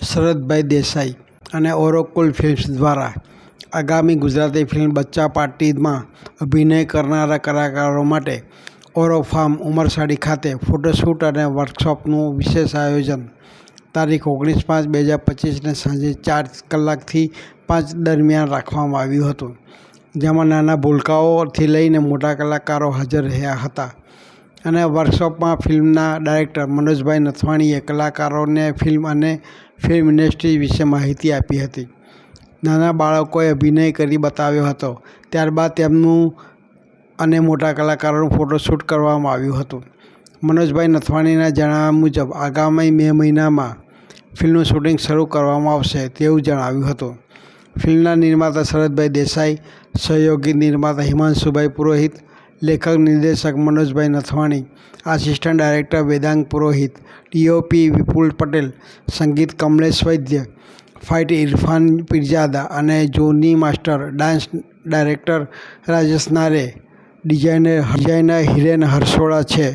શરદભાઈ દેસાઈ અને ઓરોકુલ ફિલ્મ્સ દ્વારા આગામી ગુજરાતી ફિલ્મ બચ્ચા પાર્ટીમાં અભિનય કરનારા કલાકારો માટે ઓરો ફાર્મ ઉમરસાડી ખાતે ફોટોશૂટ અને વર્કશોપનું વિશેષ આયોજન. તારીખ ઓગણીસ પાંચ બે હજાર પચીસને સાંજે ચાર કલાકથી પાંચ દરમિયાન રાખવામાં આવ્યું હતું, જેમાં નાના ભૂલકાઓથી લઈને મોટા કલાકારો હાજર રહ્યા હતા. અને વર્કશોપમાં ફિલ્મના ડાયરેક્ટર મનોજભાઈ નથવાણીએ કલાકારોને ફિલ્મ અને ફિલ્મ ઇન્ડસ્ટ્રી વિશે માહિતી આપી હતી. નાના બાળકોએ અભિનય કરી બતાવ્યો હતો. ત્યારબાદ તેમનું અને મોટા કલાકારોનું ફોટોશૂટ કરવામાં આવ્યું હતું. મનોજભાઈ નથવાણીના જણાવ્યા મુજબ, આગામી મે મહિનામાં ફિલ્મનું શૂટિંગ શરૂ કરવામાં આવશે તેવું જણાવ્યું હતું. ફિલ્મના નિર્માતા શરદભાઈ દેસાઈ, સહયોગી નિર્માતા હિમાંશુભાઈ પુરોહિત લેખક નિર્દેશક મનોજભાઈ Nathwani, assistant director Vedang Purohit, DOP Vipul Patel, સંગીત કમલેશ વૈદ્ય, ફાઇટ ઇરફાન પીરજાદા અને Johnny master dance director Rajesh Nare, designer designer Hiren હર્ષોળા છે.